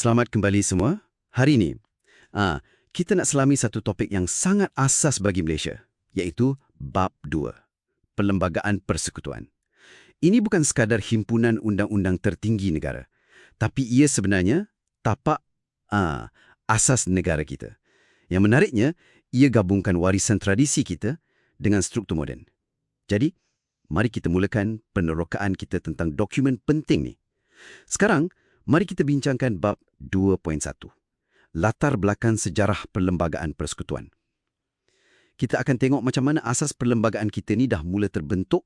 Selamat kembali semua. Hari ini, ah, kita nak selami satu topik yang sangat asas bagi Malaysia, iaitu Bab 2, Perlembagaan Persekutuan. Ini bukan sekadar himpunan undang-undang tertinggi negara, tapi ia sebenarnya tapak ah, asas negara kita. Yang menariknya, ia gabungkan warisan tradisi kita dengan struktur moden. Jadi, mari kita mulakan penerokaan kita tentang dokumen penting ni. Sekarang, mari kita bincangkan bab 2.1. Latar belakang sejarah perlembagaan persekutuan. Kita akan tengok macam mana asas perlembagaan kita ni dah mula terbentuk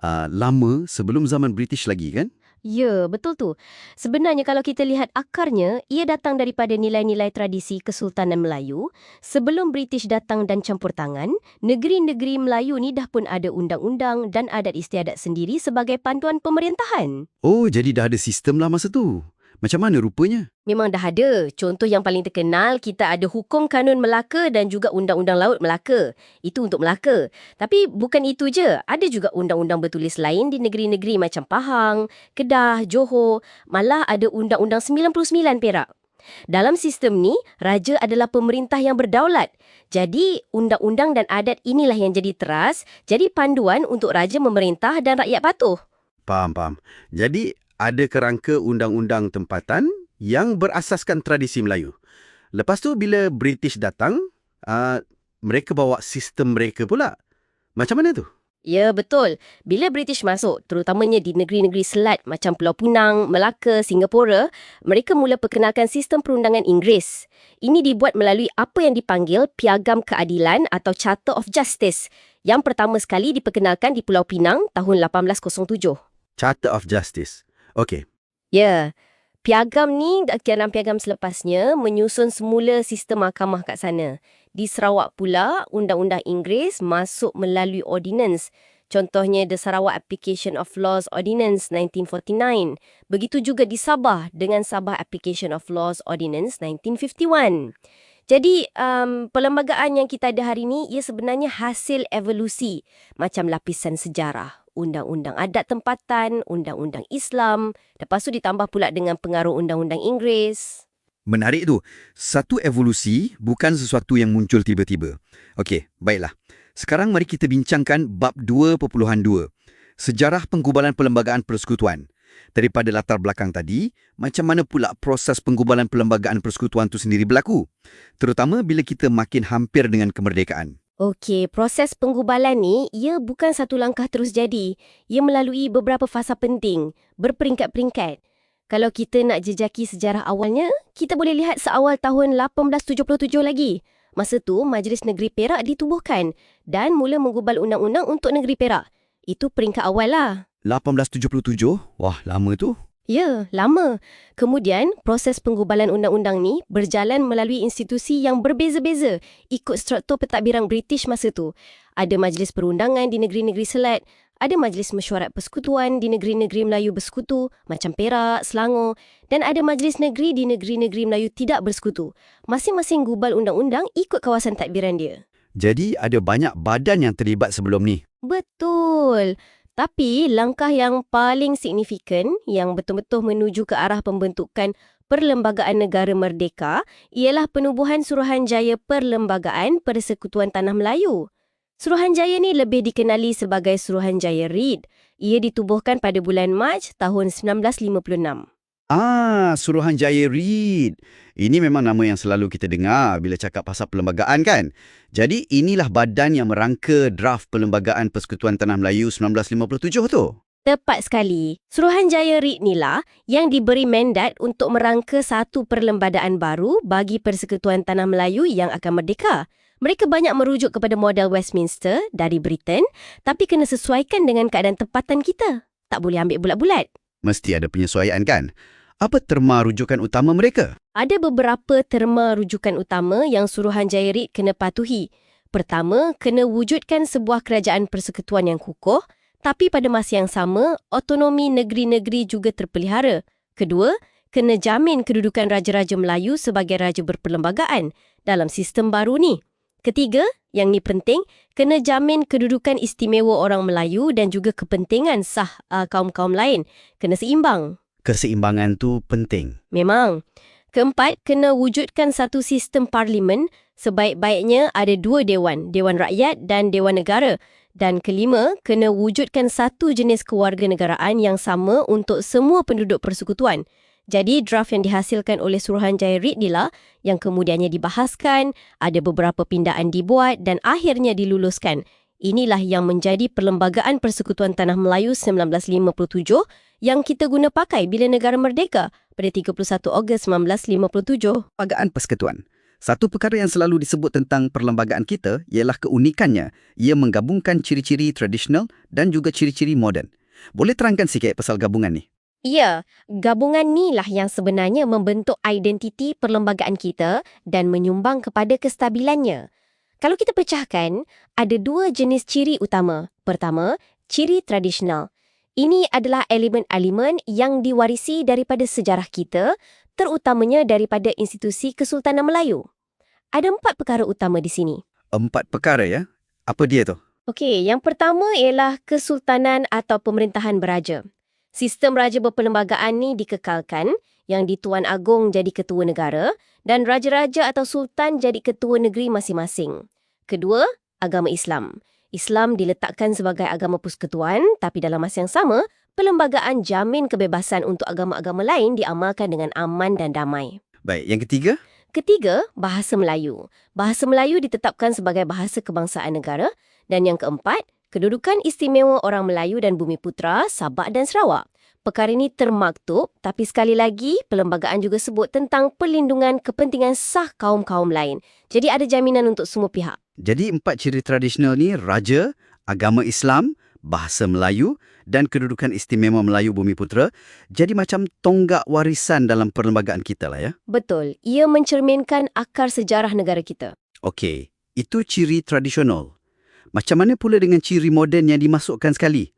uh, lama sebelum zaman British lagi kan? Ya, betul tu. Sebenarnya kalau kita lihat akarnya, ia datang daripada nilai-nilai tradisi Kesultanan Melayu. Sebelum British datang dan campur tangan, negeri-negeri Melayu ni dah pun ada undang-undang dan adat istiadat sendiri sebagai panduan pemerintahan. Oh, jadi dah ada sistem lah masa tu. Macam mana rupanya? Memang dah ada. Contoh yang paling terkenal, kita ada Hukum Kanun Melaka dan juga Undang-Undang Laut Melaka. Itu untuk Melaka. Tapi bukan itu je. Ada juga undang-undang bertulis lain di negeri-negeri macam Pahang, Kedah, Johor. Malah ada Undang-Undang 99 Perak. Dalam sistem ni, raja adalah pemerintah yang berdaulat. Jadi, undang-undang dan adat inilah yang jadi teras, jadi panduan untuk raja memerintah dan rakyat patuh. Faham, faham. Jadi, ada kerangka undang-undang tempatan yang berasaskan tradisi Melayu. Lepas tu, bila British datang, uh, mereka bawa sistem mereka pula. Macam mana tu? Ya, betul. Bila British masuk, terutamanya di negeri-negeri selat macam Pulau Pinang, Melaka, Singapura, mereka mula perkenalkan sistem perundangan Inggeris. Ini dibuat melalui apa yang dipanggil Piagam Keadilan atau Charter of Justice yang pertama sekali diperkenalkan di Pulau Pinang tahun 1807. Charter of Justice. Okey. Ya, piagam ni dalam piagam selepasnya menyusun semula sistem mahkamah kat sana. Di Sarawak pula, Undang-Undang Inggeris masuk melalui ordinance. Contohnya The Sarawak Application of Laws Ordinance 1949. Begitu juga di Sabah dengan Sabah Application of Laws Ordinance 1951. Jadi, um, perlembagaan yang kita ada hari ini, ia sebenarnya hasil evolusi macam lapisan sejarah undang-undang adat tempatan, undang-undang Islam, lepas tu ditambah pula dengan pengaruh undang-undang Inggeris. Menarik tu. Satu evolusi bukan sesuatu yang muncul tiba-tiba. Okey, baiklah. Sekarang mari kita bincangkan bab 2.2. Sejarah penggubalan perlembagaan persekutuan. Daripada latar belakang tadi, macam mana pula proses penggubalan perlembagaan persekutuan itu sendiri berlaku? Terutama bila kita makin hampir dengan kemerdekaan. Okey, proses penggubalan ni, ia bukan satu langkah terus jadi. Ia melalui beberapa fasa penting, berperingkat-peringkat. Kalau kita nak jejaki sejarah awalnya, kita boleh lihat seawal tahun 1877 lagi. Masa tu, Majlis Negeri Perak ditubuhkan dan mula menggubal undang-undang untuk Negeri Perak. Itu peringkat awal lah. 1877? Wah, lama tu. Ya, lama. Kemudian, proses penggubalan undang-undang ni berjalan melalui institusi yang berbeza-beza ikut struktur pentadbiran British masa tu. Ada majlis perundangan di negeri-negeri selat, ada majlis mesyuarat persekutuan di negeri-negeri Melayu bersekutu macam Perak, Selangor dan ada majlis negeri di negeri-negeri Melayu tidak bersekutu. Masing-masing gubal undang-undang ikut kawasan tadbiran dia. Jadi ada banyak badan yang terlibat sebelum ni. Betul. Tapi langkah yang paling signifikan yang betul-betul menuju ke arah pembentukan Perlembagaan Negara Merdeka ialah penubuhan Suruhanjaya Perlembagaan Persekutuan Tanah Melayu. Suruhanjaya ni lebih dikenali sebagai Suruhanjaya Reed. Ia ditubuhkan pada bulan Mac tahun 1956. Ah, Suruhanjaya Reed. Ini memang nama yang selalu kita dengar bila cakap pasal perlembagaan kan? Jadi inilah badan yang merangka draft Perlembagaan Persekutuan Tanah Melayu 1957 tu. Tepat sekali. Suruhanjaya Reed inilah yang diberi mandat untuk merangka satu perlembadaan baru bagi Persekutuan Tanah Melayu yang akan merdeka. Mereka banyak merujuk kepada model Westminster dari Britain tapi kena sesuaikan dengan keadaan tempatan kita. Tak boleh ambil bulat-bulat. Mesti ada penyesuaian kan? Apa terma rujukan utama mereka? Ada beberapa terma rujukan utama yang Suruhanjaya Reed kena patuhi. Pertama, kena wujudkan sebuah kerajaan persekutuan yang kukuh, tapi pada masa yang sama, otonomi negeri-negeri juga terpelihara. Kedua, kena jamin kedudukan Raja-Raja Melayu sebagai Raja berperlembagaan dalam sistem baru ni. Ketiga, yang ni penting, kena jamin kedudukan istimewa orang Melayu dan juga kepentingan sah uh, kaum-kaum lain. Kena seimbang keseimbangan tu penting. Memang. Keempat, kena wujudkan satu sistem parlimen sebaik-baiknya ada dua dewan, Dewan Rakyat dan Dewan Negara. Dan kelima, kena wujudkan satu jenis kewarganegaraan yang sama untuk semua penduduk persekutuan. Jadi draft yang dihasilkan oleh Suruhanjaya Reid inilah yang kemudiannya dibahaskan, ada beberapa pindaan dibuat dan akhirnya diluluskan. Inilah yang menjadi Perlembagaan Persekutuan Tanah Melayu 1957 yang kita guna pakai bila negara merdeka pada 31 Ogos 1957. Perlembagaan Persekutuan. Satu perkara yang selalu disebut tentang perlembagaan kita ialah keunikannya. Ia menggabungkan ciri-ciri tradisional dan juga ciri-ciri moden. Boleh terangkan sikit pasal gabungan ni? Ya, gabungan ni lah yang sebenarnya membentuk identiti perlembagaan kita dan menyumbang kepada kestabilannya. Kalau kita pecahkan, ada dua jenis ciri utama. Pertama, ciri tradisional. Ini adalah elemen-elemen yang diwarisi daripada sejarah kita, terutamanya daripada institusi Kesultanan Melayu. Ada empat perkara utama di sini. Empat perkara ya? Apa dia tu? Okey, yang pertama ialah kesultanan atau pemerintahan beraja. Sistem raja berperlembagaan ni dikekalkan, yang dituan agung jadi ketua negara dan raja-raja atau sultan jadi ketua negeri masing-masing. Kedua, agama Islam. Islam diletakkan sebagai agama persekutuan tapi dalam masa yang sama, perlembagaan jamin kebebasan untuk agama-agama lain diamalkan dengan aman dan damai. Baik, yang ketiga? Ketiga, bahasa Melayu. Bahasa Melayu ditetapkan sebagai bahasa kebangsaan negara. Dan yang keempat, kedudukan istimewa orang Melayu dan Bumi Putra, Sabak dan Sarawak. Perkara ini termaktub, tapi sekali lagi, perlembagaan juga sebut tentang perlindungan kepentingan sah kaum-kaum lain. Jadi ada jaminan untuk semua pihak. Jadi empat ciri tradisional ni raja, agama Islam, bahasa Melayu dan kedudukan istimewa Melayu Bumi Putra jadi macam tonggak warisan dalam perlembagaan kita lah ya. Betul, ia mencerminkan akar sejarah negara kita. Okey, itu ciri tradisional. Macam mana pula dengan ciri moden yang dimasukkan sekali?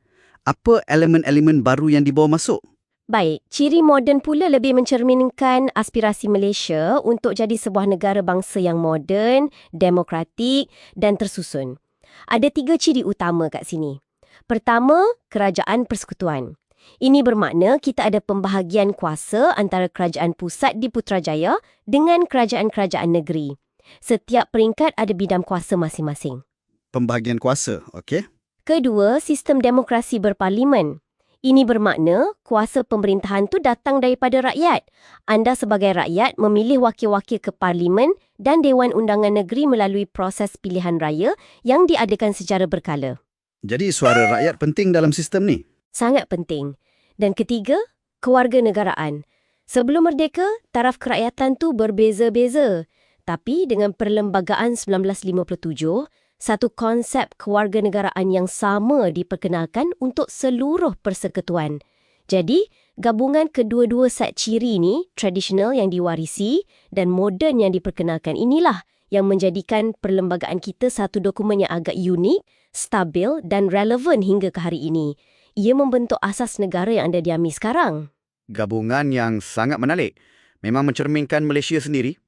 Apa elemen-elemen baru yang dibawa masuk? Baik, ciri moden pula lebih mencerminkan aspirasi Malaysia untuk jadi sebuah negara bangsa yang moden, demokratik dan tersusun. Ada tiga ciri utama kat sini. Pertama, kerajaan persekutuan. Ini bermakna kita ada pembahagian kuasa antara kerajaan pusat di Putrajaya dengan kerajaan-kerajaan negeri. Setiap peringkat ada bidang kuasa masing-masing. Pembahagian kuasa, okey? Kedua, sistem demokrasi berparlimen. Ini bermakna kuasa pemerintahan tu datang daripada rakyat. Anda sebagai rakyat memilih wakil-wakil ke parlimen dan Dewan Undangan Negeri melalui proses pilihan raya yang diadakan secara berkala. Jadi suara rakyat penting dalam sistem ni? Sangat penting. Dan ketiga, kewarganegaraan. Sebelum merdeka, taraf kerakyatan tu berbeza-beza. Tapi dengan Perlembagaan 1957, satu konsep kewarganegaraan yang sama diperkenalkan untuk seluruh persekutuan. Jadi, gabungan kedua-dua set ciri ini, tradisional yang diwarisi dan moden yang diperkenalkan inilah yang menjadikan perlembagaan kita satu dokumen yang agak unik, stabil dan relevan hingga ke hari ini. Ia membentuk asas negara yang anda diami sekarang. Gabungan yang sangat menarik. Memang mencerminkan Malaysia sendiri.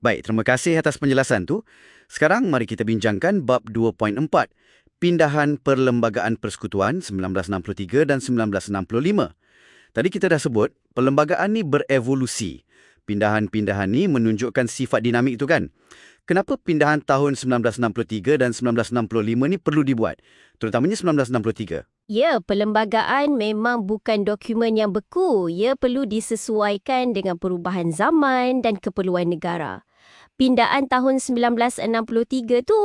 Baik, terima kasih atas penjelasan tu. Sekarang mari kita bincangkan bab 2.4, Pindahan Perlembagaan Persekutuan 1963 dan 1965. Tadi kita dah sebut, perlembagaan ni berevolusi. Pindahan-pindahan ni menunjukkan sifat dinamik itu kan? Kenapa pindahan tahun 1963 dan 1965 ni perlu dibuat? Terutamanya 1963. Ya, perlembagaan memang bukan dokumen yang beku. Ia perlu disesuaikan dengan perubahan zaman dan keperluan negara pindaan tahun 1963 tu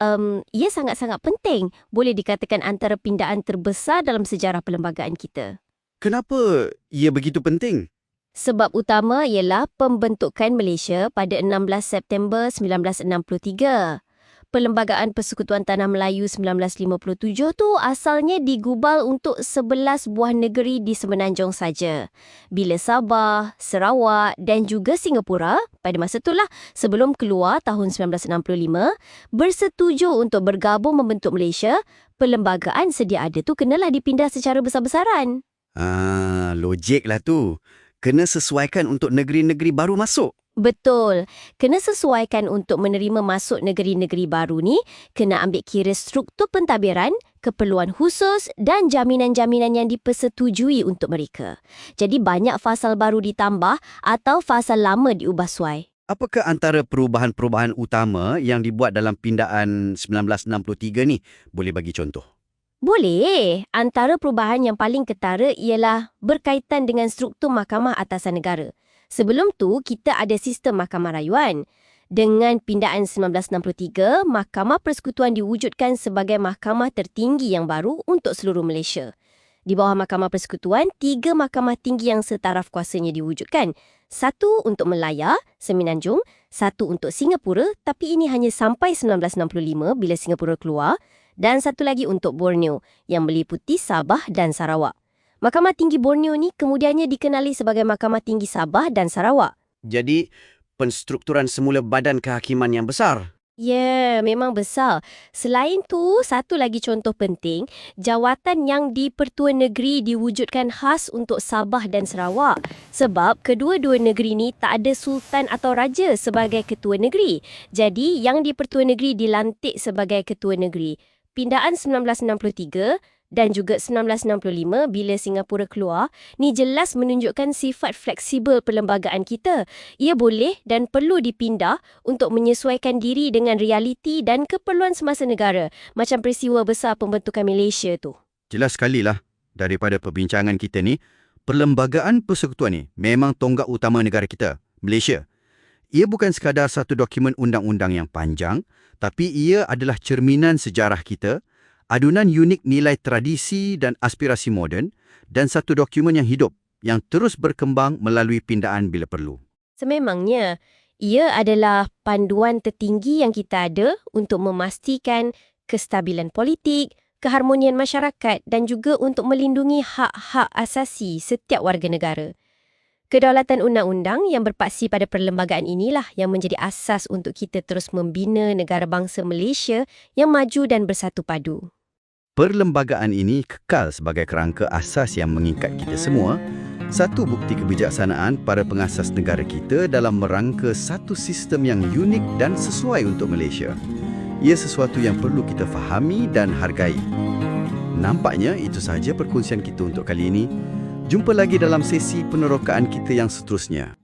um, ia sangat-sangat penting. Boleh dikatakan antara pindaan terbesar dalam sejarah perlembagaan kita. Kenapa ia begitu penting? Sebab utama ialah pembentukan Malaysia pada 16 September 1963. Perlembagaan Persekutuan Tanah Melayu 1957 tu asalnya digubal untuk 11 buah negeri di Semenanjung saja. Bila Sabah, Sarawak dan juga Singapura pada masa itulah sebelum keluar tahun 1965 bersetuju untuk bergabung membentuk Malaysia, perlembagaan sedia ada tu kenalah dipindah secara besar-besaran. Ah, logiklah tu. kena sesuaikan untuk negeri-negeri baru masuk. Betul. Kena sesuaikan untuk menerima masuk negeri-negeri baru ni, kena ambil kira struktur pentadbiran, keperluan khusus dan jaminan-jaminan yang dipersetujui untuk mereka. Jadi banyak fasal baru ditambah atau fasal lama diubah suai. Apakah antara perubahan-perubahan utama yang dibuat dalam pindaan 1963 ni? Boleh bagi contoh. Boleh. Antara perubahan yang paling ketara ialah berkaitan dengan struktur mahkamah atasan negara. Sebelum tu, kita ada sistem mahkamah rayuan. Dengan pindaan 1963, Mahkamah Persekutuan diwujudkan sebagai mahkamah tertinggi yang baru untuk seluruh Malaysia. Di bawah Mahkamah Persekutuan, tiga mahkamah tinggi yang setaraf kuasanya diwujudkan. Satu untuk Melaya, Semenanjung, satu untuk Singapura, tapi ini hanya sampai 1965 bila Singapura keluar, dan satu lagi untuk Borneo yang meliputi Sabah dan Sarawak. Mahkamah Tinggi Borneo ni kemudiannya dikenali sebagai Mahkamah Tinggi Sabah dan Sarawak. Jadi, penstrukturan semula badan kehakiman yang besar. Ya, yeah, memang besar. Selain tu, satu lagi contoh penting, jawatan yang di Pertuan Negeri diwujudkan khas untuk Sabah dan Sarawak. Sebab kedua-dua negeri ni tak ada sultan atau raja sebagai ketua negeri. Jadi, yang di Pertuan Negeri dilantik sebagai ketua negeri. Pindaan 1963 dan juga 1965 bila Singapura keluar, ni jelas menunjukkan sifat fleksibel perlembagaan kita. Ia boleh dan perlu dipindah untuk menyesuaikan diri dengan realiti dan keperluan semasa negara, macam peristiwa besar pembentukan Malaysia tu. Jelas sekali lah daripada perbincangan kita ni, perlembagaan persekutuan ni memang tonggak utama negara kita, Malaysia. Ia bukan sekadar satu dokumen undang-undang yang panjang, tapi ia adalah cerminan sejarah kita, adunan unik nilai tradisi dan aspirasi moden dan satu dokumen yang hidup yang terus berkembang melalui pindaan bila perlu. Sememangnya, ia adalah panduan tertinggi yang kita ada untuk memastikan kestabilan politik, keharmonian masyarakat dan juga untuk melindungi hak-hak asasi setiap warga negara. Kedaulatan undang-undang yang berpaksi pada perlembagaan inilah yang menjadi asas untuk kita terus membina negara bangsa Malaysia yang maju dan bersatu padu. Perlembagaan ini kekal sebagai kerangka asas yang mengikat kita semua, satu bukti kebijaksanaan para pengasas negara kita dalam merangka satu sistem yang unik dan sesuai untuk Malaysia. Ia sesuatu yang perlu kita fahami dan hargai. Nampaknya itu sahaja perkongsian kita untuk kali ini. Jumpa lagi dalam sesi penerokaan kita yang seterusnya.